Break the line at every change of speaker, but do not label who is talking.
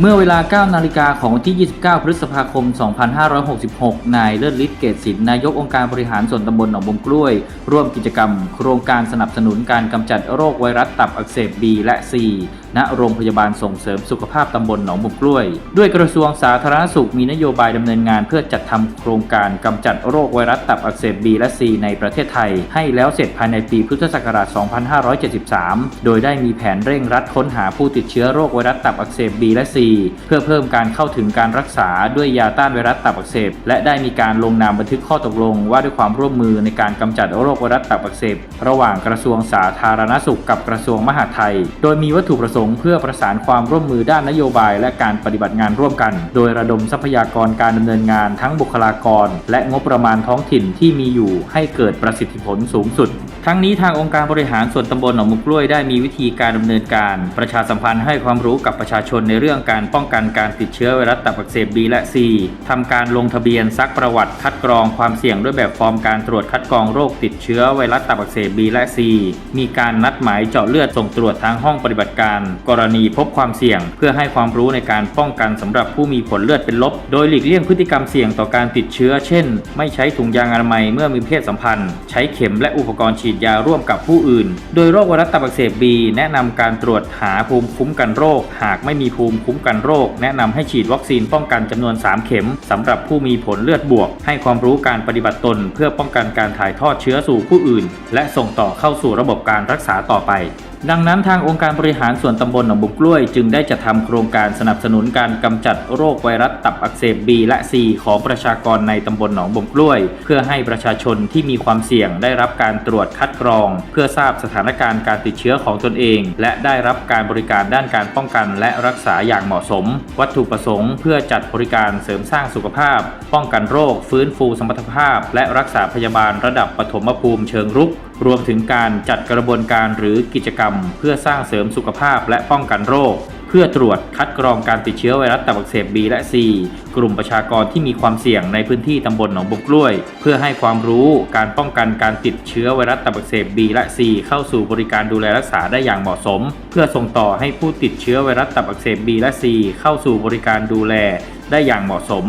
เมื่อเวลา 9 นาฬิกาของวันที่ 29 พฤษภาคม 2566 นายเลิศฤทธิ์เกตศิลป์นายกองค์การบริหารส่วนตำบลหนองบมกล้วย ร่วมกิจกรรม โครงการสนับสนุนการกำจัดโรคไวรัสตับอักเสบ B และ C ณโรงพยาบาลส่งเสริมสุขภาพตำบลหนองบมกล้วย ด้วยกระทรวงสาธารณสุขมีนโยบายดำเนินงานเพื่อจัดทำโครงการกำจัดโรคไวรัสตับอักเสบ B และ C ในประเทศไทย ให้แล้วเสร็จภายในปีพุทธศักราช 2573 โดยได้มีแผนเร่งรัดค้นหาผู้ติดเชื้อโรคไวรัสตับอักเสบ B และ C เพื่อเพิ่มการเข้าถึงการรักษาด้วยยาต้านไวรัสตับอักเสบ และได้มีการลงนามบันทึกข้อตกลงว่าด้วยความร่วมมือในการกำจัดโรคไวรัสตับอักเสบ ระหว่างกระทรวงสาธารณสุขกับกระทรวงมหาดไทย โดยมีวัตถุประสงค์เพื่อประสานความร่วมมือด้านนโยบาย และการปฏิบัติงานร่วมกัน โดยระดมทรัพยากรการดำเนินงานทั้งบุคลากร และงบประมาณท้องถิ่นที่มีอยู่ให้เกิดประสิทธิผลสูงสุด ทั้งนี้ทางองค์การบริหารส่วนตำบลหนองมุกล้วยได้มีวิธีการดำเนินการ ประชาสัมพันธ์ให้ความรู้กับประชาชนในเรื่องการป้องกันการติดเชื้อไวรัสตับอักเสบ B และ C ทำการลงทะเบียนซักประวัติคัดกรองความเสี่ยงด้วยแบบฟอร์มการตรวจคัดกรองโรคติดเชื้อไวรัสตับอักเสบ B และ C มีการนัดหมายเจาะเลือดส่งตรวจทางห้องปฏิบัติการ กรณีพบความเสี่ยง เพื่อให้ความรู้ในการป้องกันสำหรับผู้มีผลเลือดเป็นลบ โดยหลีกเลี่ยงพฤติกรรมเสี่ยงต่อการติดเชื้อ เช่น ไม่ใช้ถุงยางอนามัยเมื่อมีเพศสัมพันธ์ ใช้เข็มและอุปกรณ์ฉีดยาร่วมกับผู้อื่น โดยโรคไวรัสตับอักเสบ B แนะนำการตรวจหาภูมิคุ้มกันโรค หากไม่มีภูมิคุ้มกันโรค แนะนำให้ฉีดวัคซีนป้องกันจำนวน 3 เข็มสำหรับผู้มีผลเลือดบวก ให้ความรู้การปฏิบัติตน เพื่อป้องกันการถ่ายทอดเชื้อสู่ผู้อื่น และส่งต่อเข้าสู่ระบบการรักษาต่อไป ดังนั้นทางองค์การบริหารส่วนตำบลหนองบุกล้วย จึงได้จัดทำโครงการสนับสนุนการกำจัดโรคไวรัสตับอักเสบ B และ C ของประชากรในตำบลหนองบุกล้วย เพื่อให้ประชาชนที่มีความเสี่ยงได้รับการตรวจคัดกรอง เพื่อทราบสถานการณ์การติดเชื้อของตนเอง และได้รับการบริการด้านการป้องกันและรักษาอย่างเหมาะสม วัตถุประสงค์เพื่อจัดบริการเสริมสร้างสุขภาพ ป้องกันโรค ฟื้นฟูสมรรถภาพ และรักษาพยาบาลระดับปฐมภูมิเชิงรุกรวมถึงการจัดกระบวนการหรือกิจกรรม เพื่อสร้างเสริมสุขภาพและป้องกันโรค เพื่อตรวจคัดกรองการติดเชื้อไวรัสตับอักเสบ B และ C กลุ่มประชากรที่มีความเสี่ยงในพื้นที่ตำบลหนองบกกล้วย เพื่อให้ความรู้การป้องกันการติดเชื้อไวรัสตับอักเสบ B และ C เข้าสู่บริการดูแลรักษาได้อย่างเหมาะสม เพื่อส่งต่อให้ผู้ติดเชื้อไวรัสตับอักเสบ B และ C เข้าสู่บริการดูแลได้อย่างเหมาะสม